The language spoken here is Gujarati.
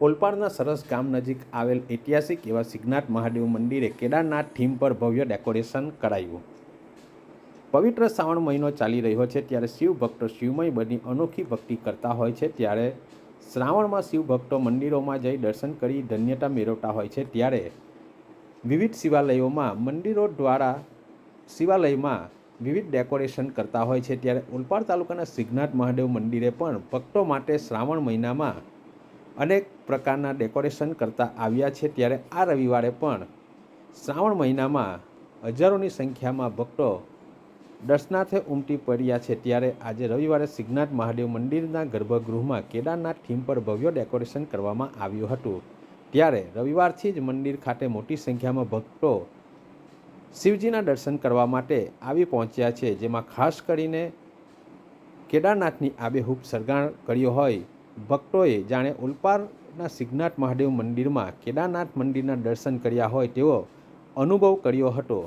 ઓલપાડના સરસ ગામ નજીક આવેલ ઐતિહાસિક એવા સિદ્ધનાથ મહાદેવ મંદિરે કેદારનાથ થીમ પર ભવ્ય ડેકોરેશન કરાયું. પવિત્ર શ્રાવણ મહિનો ચાલી રહ્યો છે ત્યારે શિવ ભક્તો શિવમય બની અનોખી ભક્તિ કરતા હોય છે. ત્યારે શ્રાવણમાં શિવ ભક્તો મંદિરોમાં જઈ દર્શન કરી ધન્યતા મેળવતા હોય છે. ત્યારે વિવિધ શિવાલયોમાં મંદિરો દ્વારા શિવાલયમાં વિવિધ ડેકોરેશન કરતા હોય છે. ત્યારે ઓલપાડ તાલુકાના સિદ્ધનાથ મહાદેવ મંદિરે પણ ભક્તો માટે શ્રાવણ મહિનામાં અનેક પ્રકારના ડેકોરેશન કરતા આવ્યા છે ત્યારે આ રવિવારે પણ શ્રાવણ મહિનામાં હજારોની સંખ્યામાં ભક્તો દર્શનાર્થે ઉમટી પડ્યા છે ત્યારે આજે રવિવારે સિદ્ધનાથ મહાદેવ મંદિરના ગર્ભગૃહમાં કેદારનાથ થીમ પર ભવ્ય ડેકોરેશન કરવામાં આવ્યું હતું. ત્યારે રવિવારથી જ મંદિર ખાતે મોટી સંખ્યામાં ભક્તો શિવજીના દર્શન કરવા માટે આવી પહોંચ્યા છે, જેમાં ખાસ કરીને કેદારનાથની આબેહૂબ સરગાણ કર્યો હોય ભક્તોએ જાણે ઉલપારના સિદ્ધનાથ મહાદેવ મંદિરમાં કેદારનાથ મંદિરના દર્શન કર્યા હોય તેવો અનુભવ કર્યો હતો.